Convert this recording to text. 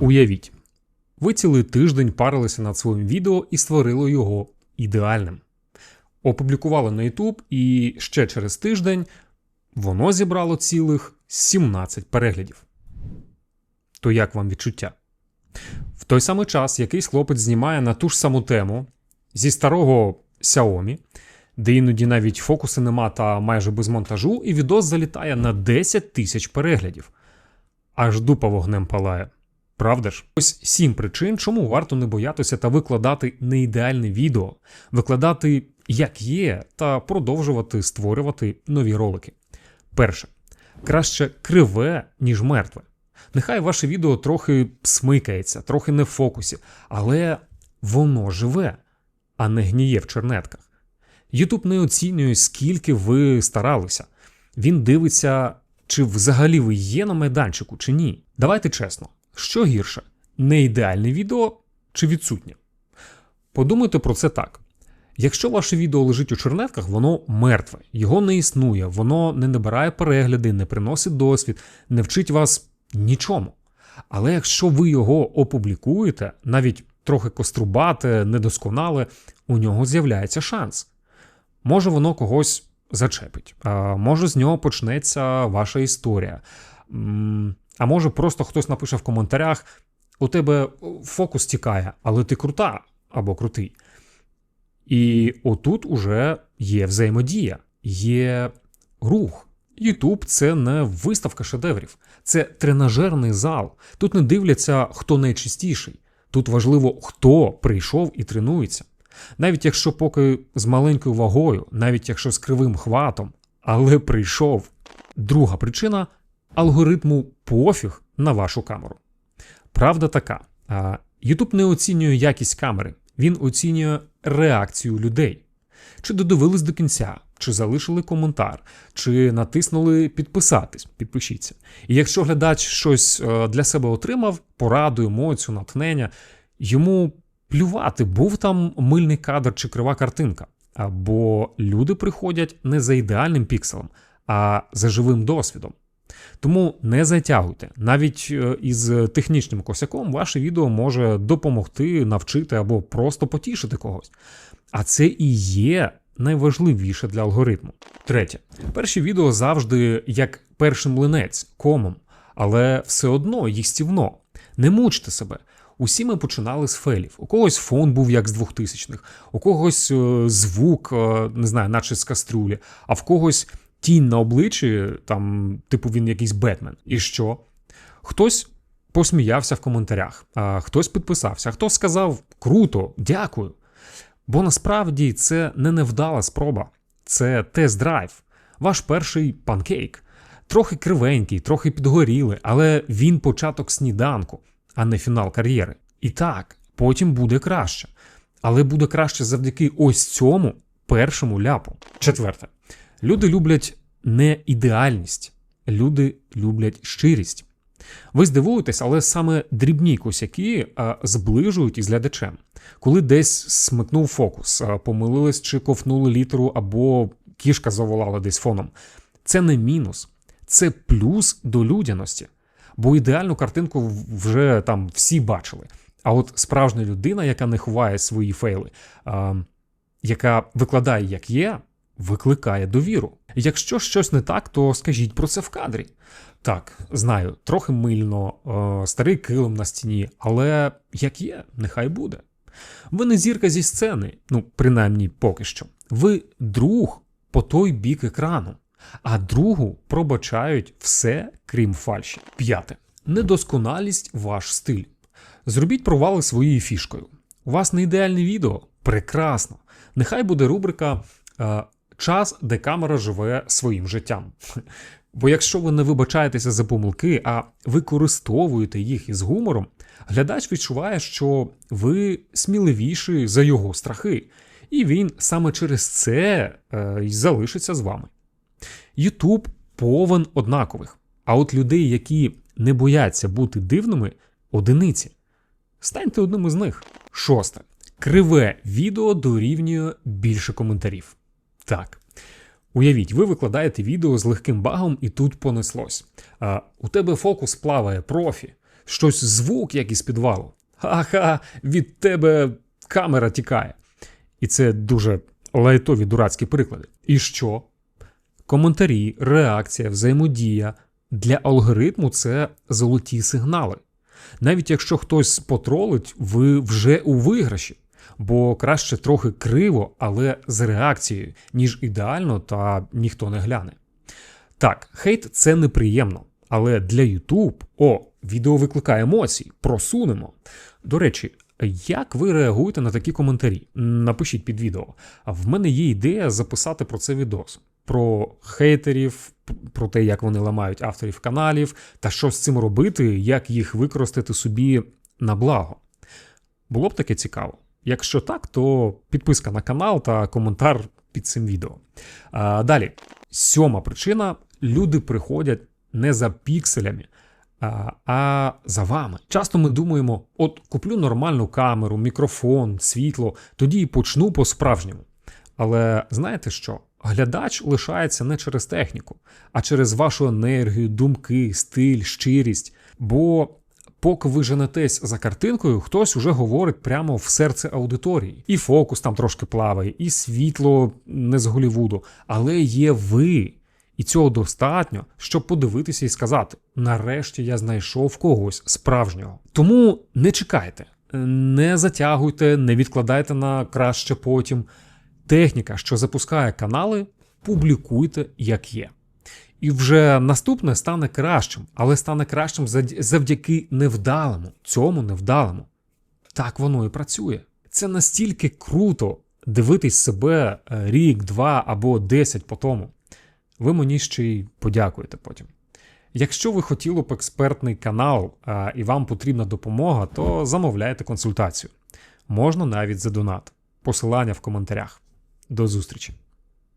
Уявіть, ви цілий тиждень парилися над своїм відео і створили його ідеальним. Опублікували на YouTube, і ще через тиждень воно зібрало цілих 17 переглядів. То як вам відчуття? В той самий час якийсь хлопець знімає на ту ж саму тему зі старого Xiaomi, де іноді навіть фокуси нема та майже без монтажу, і відос залітає на 10 тисяч переглядів. Аж дупа вогнем палає. Правда ж? Ось сім причин, чому варто не боятися та викладати неідеальне відео, викладати як є, та продовжувати створювати нові ролики. Перше, краще криве, ніж мертве. Нехай ваше відео трохи смикається, трохи не в фокусі, але воно живе, а не гніє в чернетках. Ютуб не оцінює, скільки ви старалися. Він дивиться, чи взагалі ви є на майданчику, чи ні. Давайте чесно, що гірше: не ідеальне відео чи відсутнє? Подумайте про це так. Якщо ваше відео лежить у чернетках, воно мертве, його не існує, воно не набирає перегляди, не приносить досвід, не вчить вас нічому. Але якщо ви його опублікуєте, навіть трохи кострубате, недосконале, у нього з'являється шанс. Може, воно когось зачепить, може з нього почнеться ваша історія. А може, просто хтось напише в коментарях: у тебе фокус тікає, але ти крута або крутий. І отут уже є взаємодія, є рух. Ютуб це не виставка шедеврів, це тренажерний зал. Тут не дивляться, хто найчистіший. Тут важливо, хто прийшов і тренується. Навіть якщо поки з маленькою вагою, навіть якщо з кривим хватом, але прийшов. Друга причина алгоритму пофіг на вашу камеру. Правда така: YouTube не оцінює якість камери, він оцінює реакцію людей. Чи додивились до кінця, чи залишили коментар, чи натиснули підписатись, підпишіться. І якщо глядач щось е, для себе отримав, пораду, емоцію, натхнення, йому плювати, був там мильний кадр чи крива картинка. Або люди приходять не за ідеальним пікселем, а за живим досвідом. Тому не затягуйте. Навіть е, із технічним косяком ваше відео може допомогти, навчити або просто потішити когось. А це і є найважливіше для алгоритму. Третє, перші відео завжди як перший млинець, комом, але все одно їстівно. Не мучте себе. Усі ми починали з фейлів. У когось фон був як з 2000-х, у когось е, звук, е, не знаю, наче з каструлі, а в когось тінь на обличчі, там, типу, він якийсь Бетмен. І що? Хтось посміявся в коментарях, а хтось підписався, а хтось сказав круто, дякую. Бо насправді це не невдала спроба, це тест-драйв, ваш перший панкейк. Трохи кривенький, трохи підгорілий, але він початок сніданку, а не фінал кар'єри. І так, потім буде краще. Але буде краще завдяки ось цьому першому ляпу. Четверте. Люди люблять не ідеальність, люди люблять щирість. Ви здивуєтесь, але саме дрібні косяки зближують із глядачем. Коли десь смикнув фокус, помилились чи ковнули літеру, або кішка заволала десь фоном. Це не мінус, це плюс до людяності. Бо ідеальну картинку вже там всі бачили. А от справжня людина, яка не ховає свої фейли, яка викладає, як є, викликає довіру. Якщо щось не так, то скажіть про це в кадрі. Так, знаю, трохи мильно, е, старий килим на стіні, але як є, нехай буде. Ви не зірка зі сцени, ну, принаймні поки що. Ви друг по той бік екрану, а другу пробачають все, крім фальші. П'яте. Недосконалість ваш стиль. Зробіть провали своєю фішкою. У вас не ідеальне відео? Прекрасно. Нехай буде рубрика е, Час, де камера живе своїм життям. Бо якщо ви не вибачаєтеся за помилки, а використовуєте їх із гумором, глядач відчуває, що ви сміливіші за його страхи, і він саме через це е, й залишиться з вами. Ютуб повен однакових, а от людей, які не бояться бути дивними, одиниці. Станьте одним із них. Шосте. Криве відео дорівнює більше коментарів. Так. Уявіть, ви викладаєте відео з легким багом, і тут понеслось. А, У тебе фокус плаває профі. щось звук, як із підвалу. Ха-ха, від тебе камера тікає. І це дуже лайтові дурацькі приклади. І що? Коментарі, реакція, взаємодія для алгоритму це золоті сигнали. Навіть якщо хтось потролить, ви вже у виграші, бо краще трохи криво, але з реакцією, ніж ідеально та ніхто не гляне. Так, хейт це неприємно, але для YouTube, о, відео викликає емоції, просунемо. До речі, як ви реагуєте на такі коментарі? Напишіть під відео. А в мене є ідея записати про це відос. Про хейтерів, про те, як вони ламають авторів каналів, та що з цим робити, як їх використати собі на благо. Було б таке цікаво. Якщо так, то підписка на канал та коментар під цим відео. А, далі, сьома причина: люди приходять не за пікселями, а, за вами. Часто ми думаємо: от куплю нормальну камеру, мікрофон, світло, тоді і почну по-справжньому. Але знаєте що? Глядач лишається не через техніку, а через вашу енергію, думки, стиль, щирість. Бо поки ви женетесь за картинкою, хтось уже говорить прямо в серце аудиторії. І фокус там трошки плаває, і світло не з Голівуду, але є ви. І цього достатньо, щоб подивитися і сказати: нарешті я знайшов когось справжнього. Тому не чекайте, не затягуйте, не відкладайте на краще потім. Техніка, що запускає канали, публікуйте як є. І вже наступне стане кращим, але стане кращим завдяки невдалому, цьому невдалому. Так воно і працює. Це настільки круто дивитись себе рік, два або десять по тому. Ви мені ще й подякуєте потім. Якщо ви хотіли б експертний канал а, і вам потрібна допомога, то замовляйте консультацію. Можна навіть за донат. Посилання в коментарях. До зустрічі!